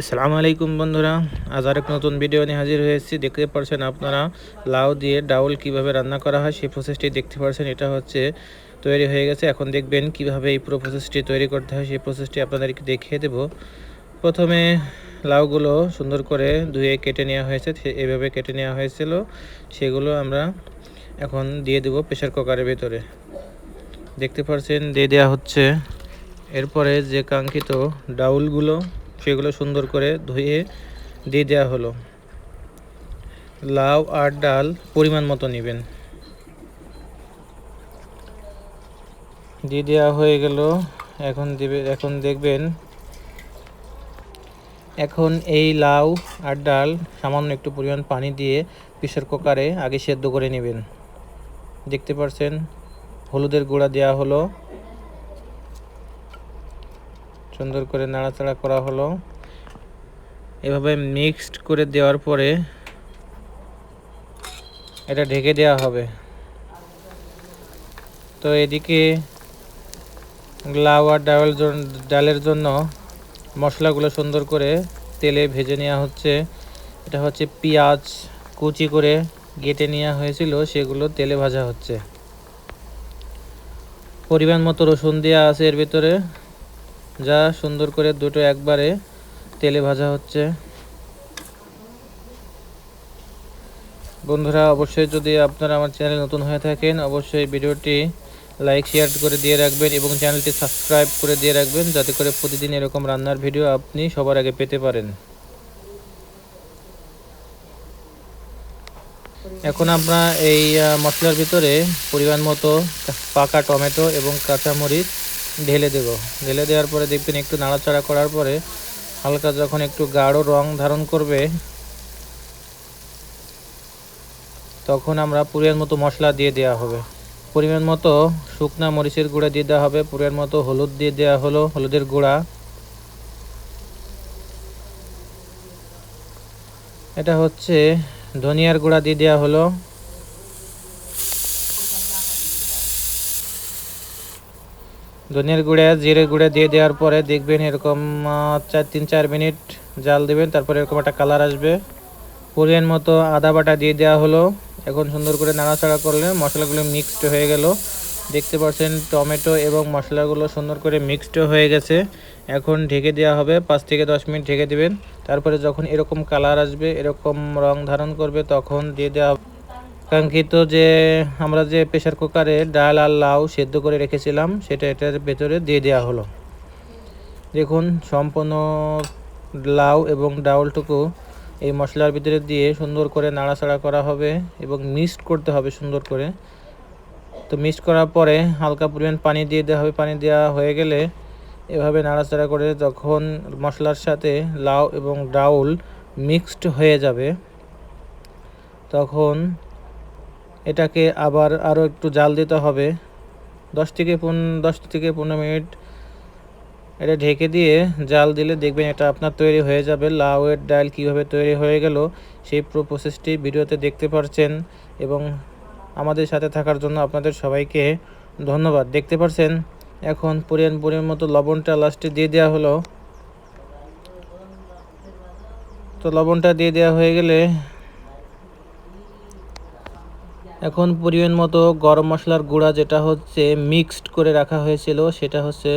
আসসালামু আলাইকুম বন্ধুরা, আজ আরেক নতুন ভিডিও নিয়ে হাজির হয়েছি। দেখতে পারছেন আপনারা লাউ দিয়ে ডাউল কীভাবে রান্না করা হয়, সেই প্রসেসটি দেখতে পারছেন। এটা হচ্ছে তৈরি হয়ে গেছে। এখন দেখবেন কীভাবে এই পুরো প্রসেসটি তৈরি করতে হয়, সেই প্রসেসটি আপনাদেরকে দেখিয়ে দেব। প্রথমে লাউগুলো সুন্দর করে ধুয়ে কেটে নেওয়া হয়েছে। এভাবে কেটে নেওয়া হয়েছিল। সেগুলো আমরা এখন দিয়ে দেব প্রেশার কুকারের ভেতরে। দেখতে পারছেন, দিয়ে দেওয়া হচ্ছে। এরপরে যে কাঙ্ক্ষিত ডাউলগুলো সেগুলো সুন্দর করে ধুয়ে দিয়ে দেওয়া হলো। লাউ আর ডাল পরিমাণ মতো নেবেন। দিয়ে দেওয়া হয়ে গেল। এখন দিবে এখন দেখবেন এখন এই লাউ আর ডাল সামান্য একটু পরিমাণ পানি দিয়ে প্রেশার কুকারে আগে সেদ্ধ করে নেবেন। দেখতে পাচ্ছেন হলুদের গুঁড়া দেওয়া হলো। সুন্দর করে নাড়াচাড়া করা হলো। এভাবে মিক্সড করে দেওয়ার পরে এটা ঢেকে দেওয়া হবে। তো এদিকে লাউ আর ডাল ডালের জন্য মশলাগুলো সুন্দর করে তেলে ভেজে নেওয়া হচ্ছে। এটা হচ্ছে পেঁয়াজ কুচি করে কেটে নেওয়া হয়েছিল, সেগুলো তেলে ভাজা হচ্ছে। পরিমাণ মতো রসুন দেওয়া আছে এর ভিতরে। যা সুন্দর করে দুটো একবারে তেলে ভাজা হচ্ছে। বন্ধুরা, অবশ্যই যদি আপনারা আমার চ্যানেল নতুন হয়ে থাকেন, অবশ্যই ভিডিওটি লাইক, শেয়ার করে দিয়ে রাখবেন এবং চ্যানেলটি সাবস্ক্রাইব করে দিয়ে রাখবেন যাতে করে প্রতিদিন এরকম রান্নার ভিডিও আপনি সবার আগে পেতে পারেন। এখন আমরা এই মশলার ভিতরে পরিমাণ মতো পাকা টমেটো এবং কাঁচামরিচ ঢেলে দেব। ঢেলে দেওয়ার পরে দেখবেন একটু নাড়াচাড়া করার পরে হালকা যখন একটু গাঢ় রং ধারণ করবে, তখন আমরা পরিমাণ মতো মশলা দিয়ে দেওয়া হবে। পরিমাণ মতো শুকনা মরিচের গুঁড়া দিয়ে দেওয়া হবে, পরিমাণ মতো হলুদ দিয়ে দেওয়া হলো, হলুদের গুঁড়া। এটা হচ্ছে ধনিয়ার গুঁড়া দিয়ে দেওয়া হলো। ধনিয়ার গুঁড়া জিরে গুঁড়া দিয়ে দেওয়ার পরে দেখবেন এরকম চার, তিন, চার মিনিট জাল দেবেন, তারপরে এরকম একটা কালার আসবে। পরিমাণ মতো আদা বাটা দিয়ে দেওয়া হলো। এখন সুন্দর করে নাড়াচাড়া করলে মশলাগুলো মিক্সড হয়ে গেল। দেখতে পাচ্ছেন, টমেটো এবং মশলাগুলো সুন্দর করে মিক্সড হয়ে গেছে। এখন ঢেকে দেওয়া হবে, পাঁচ থেকে দশ মিনিট ঢেকে দেবেন। তারপরে যখন এরকম কালার আসবে, এরকম রং ধারণ করবে, তখন দিয়ে দেওয়া কাঙ্ক্ষিত যে আমরা যে প্রেশার কুকারে ডাল আর লাউ সেদ্ধ করে রেখেছিলাম, সেটা এটার ভেতরে দিয়ে দেওয়া হলো। দেখুন, সম্পূর্ণ লাউ এবং ডাউলটুকু এই মশলার ভিতরে দিয়ে সুন্দর করে নাড়াচাড়া করা হবে এবং মিক্সড করতে হবে সুন্দর করে। তো মিক্সড করার পরে হালকা পরিমাণ পানি দিয়ে দেওয়া হবে। পানি দেওয়া হয়ে গেলে এভাবে নাড়াচাড়া করে যখন মশলার সাথে লাউ এবং ডাউল মিক্সড হয়ে যাবে, তখন এটাকে আবার আরও একটু জাল দিতে হবে। দশ থেকে পন, দশ থেকে পনেরো মিনিট এটা ঢেকে দিয়ে জাল দিলে দেখবেন এটা আপনার তৈরি হয়ে যাবে। লাউয়ের ডাল কীভাবে তৈরি হয়ে গেল সেই পুরো প্রসেসটি ভিডিওতে দেখতে পারছেন এবং আমাদের সাথে থাকার জন্য আপনাদের সবাইকে ধন্যবাদ। দেখতে পারছেন? এখন পরিমাণ পরিমাণ মতো লবণটা লাস্টে দিয়ে দেওয়া হলো। তো লবণটা দিয়ে দেওয়া হয়ে গেলে এখন পরিমাণ মতো গরম মশলার গুঁড়া যেটা হচ্ছে মিক্সড করে রাখা হয়েছিল, সেটা হচ্ছে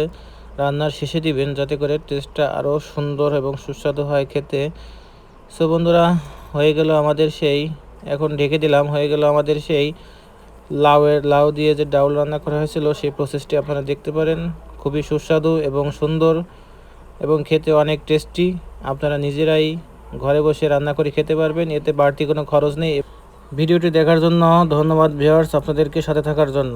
রান্নার শেষে দিবেন যাতে করে টেস্টটা আরও সুন্দর এবং সুস্বাদু হয় খেতে। সো বন্ধুরা, হয়ে গেল আমাদের সেই, এখন ঢেকে দিলাম, হয়ে গেল আমাদের সেই লাউয়ের লাউ দিয়ে যে ডাউল রান্না করা হয়েছিল, সেই প্রসেসটি আপনারা দেখতে পারেন। খুবই সুস্বাদু এবং সুন্দর এবং খেতে অনেক টেস্টি আপনারা নিজেরাই ঘরে বসে রান্না করে খেতে পারবেন, এতে বাড়তি কোনো খরচ নেই। ভিডিওটি দেখার জন্য ধন্যবাদ ভিউয়ার্স আপনাদেরকে সাথে থাকার জন্য।